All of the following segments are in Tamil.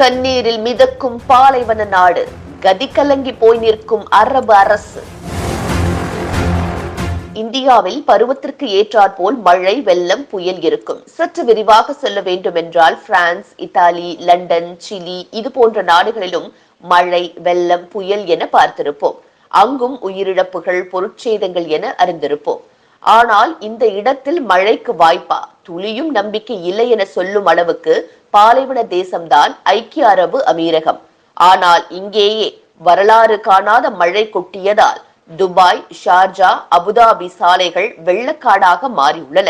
தண்ணீரில் மிதக்கும் பாலைவன நாடு. கதி கலங்கி போய் நிற்கும் அரபு அரசு. இந்தியாவில் பருவத்திற்கு ஏற்றாற்போல் மழை வெள்ளம் புயல் இருக்கும். சற்று விரிவாக சொல்ல வேண்டும் என்றால் பிரான்ஸ் இத்தாலி லண்டன் சிலி இது போன்ற நாடுகளிலும் மழை வெள்ளம் புயல் என பார்த்திருப்போம். அங்கும் உயிரிழப்புகள் பொருட்சேதங்கள் என அறிந்திருப்போம். ஆனால் இந்த இடத்தில் மழைக்கு வாய்ப்பா? துளியும் நம்பிக்கை இல்லை என சொல்லும் அளவுக்கு பாலைவன தேசம்தான் ஐக்கிய அரபு அமீரகம். ஆனால் இங்கேயே வரலாறு காணாத மழை கொட்டியதால் துபாய் ஷார்ஜா அபுதாபி சாலைகள் வெள்ளக்காடாக மாறியுள்ளன.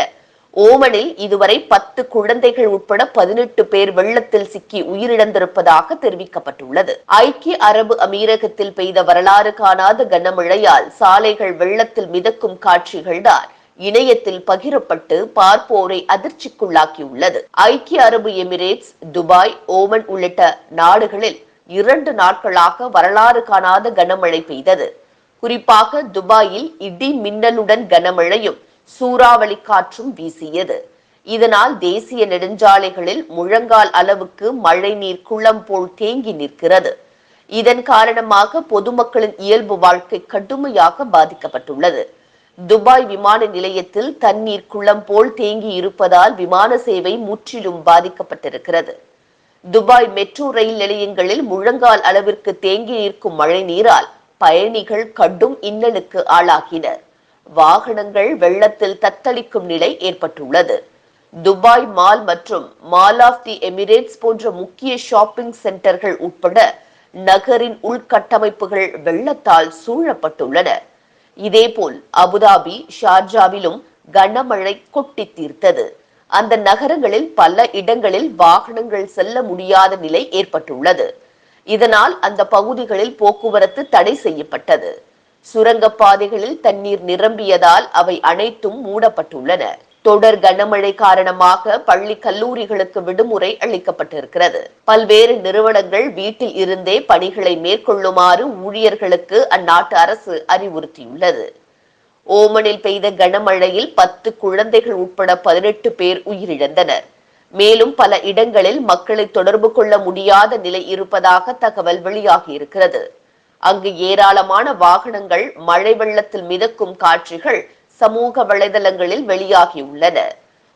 ஓமனில் இதுவரை பத்து குழந்தைகள் உட்பட பதினெட்டு பேர் வெள்ளத்தில் சிக்கி உயிரிழந்திருப்பதாக தெரிவிக்கப்பட்டுள்ளது. ஐக்கிய அரபு அமீரகத்தில் பெய்த வரலாறு காணாத கனமழையால் சாலைகள் வெள்ளத்தில் மிதக்கும் காட்சிகள்தான் இணையத்தில் பகிரப்பட்டு பார்ப்போரை அதிர்ச்சிக்குள்ளாக்கியுள்ளது. ஐக்கிய அரபு எமிரேட்ஸ் துபாய் ஓமன் உள்ளிட்ட நாடுகளில் இரண்டு நாட்களாக வரலாறு காணாத கனமழை பெய்தது. குறிப்பாக துபாயில் இடி மின்னலுடன் கனமழையும் சூறாவளி காற்றும் வீசியது. இதனால் தேசிய நெடுஞ்சாலைகளில் முழங்கால் அளவுக்கு மழைநீர் குளம் போல் தேங்கி நிற்கிறது. இதன் காரணமாக பொதுமக்களின் இயல்பு வாழ்க்கை கடுமையாக பாதிக்கப்பட்டுள்ளது. துபாய் விமான நிலையத்தில் தண்ணீர் குளம் போல் தேங்கி இருப்பதால் விமான சேவை முற்றிலும் பாதிக்கப்பட்டிருக்கிறது. துபாய் மெட்ரோ ரயில் நிலையங்களில் முழங்கால் அளவிற்கு தேங்கி நிற்கும் மழை நீரால் பயணிகள் கடும் இன்னலுக்கு ஆளாகினர். வாகனங்கள் வெள்ளத்தில் தத்தளிக்கும் நிலை ஏற்பட்டுள்ளது. துபாய் மால் மற்றும் மால் ஆஃப் தி எமிரேட்ஸ் போன்ற முக்கிய ஷாப்பிங் சென்டர்கள் உட்பட நகரின் உள்கட்டமைப்புகள் வெள்ளத்தால் சூழப்பட்டுள்ளன. இதேபோல் அபுதாபி ஷார்ஜாவிலும் கனமழை கொட்டி தீர்த்தது. அந்த நகரங்களில் பல இடங்களில் வாகனங்கள் செல்ல முடியாத நிலை ஏற்பட்டுள்ளது. இதனால் அந்த பகுதிகளில் போக்குவரத்து தடை செய்யப்பட்டது. சுரங்கப்பாதைகளில் தண்ணீர் நிரம்பியதால் அவை அனைத்தும் மூடப்பட்டுள்ளன. தொடர் கனமழை காரணமாக பள்ளி கல்லூரிகளுக்கு விடுமுறை அளிக்கப்பட்டிருக்கிறது. பல்வேறு நிறுவனங்கள் வீட்டில் இருந்தே பணிகளை மேற்கொள்ளுமாறு ஊழியர்களுக்கு அந்நாட்டு அரசு அறிவுறுத்தியுள்ளது. ஓமனில் பெய்த கனமழையில் பத்து குழந்தைகள் உட்பட பதினெட்டு பேர் உயிரிழந்தனர். மேலும் பல இடங்களில் மக்களை தொடர்பு கொள்ள முடியாத நிலை இருப்பதாக தகவல் வெளியாகி இருக்கிறது அங்கு ஏராளமான வாகனங்கள் மழை வெள்ளத்தில் மிதக்கும் காட்சிகள் சமூக வலைதளங்களில் வெளியாகியுள்ளன.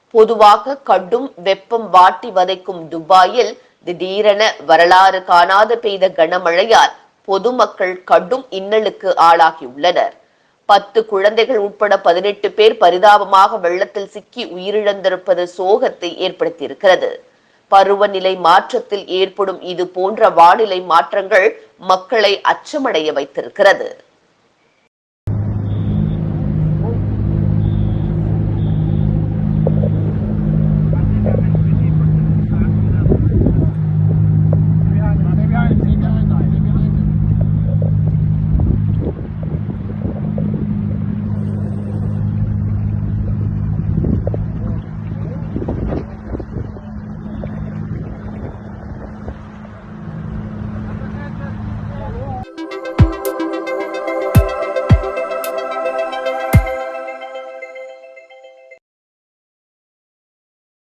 பொதுவாக கடும் வெப்பம் வாட்டி வதைக்கும் துபாயில் திடீரென வரலாறு காணாத பெய்த கனமழையால் பொதுமக்கள் கடும் இன்னலுக்கு ஆளாகியுள்ளனர். பத்து குழந்தைகள் உட்பட பதினெட்டு பேர் பரிதாபமாக வெள்ளத்தில் சிக்கி உயிரிழந்திருப்பது சோகத்தை ஏற்படுத்தியிருக்கிறது. பருவநிலை மாற்றத்தில் ஏற்படும் இது போன்ற வானிலை மாற்றங்கள் மக்களை அச்சமடைய வைத்திருக்கிறது.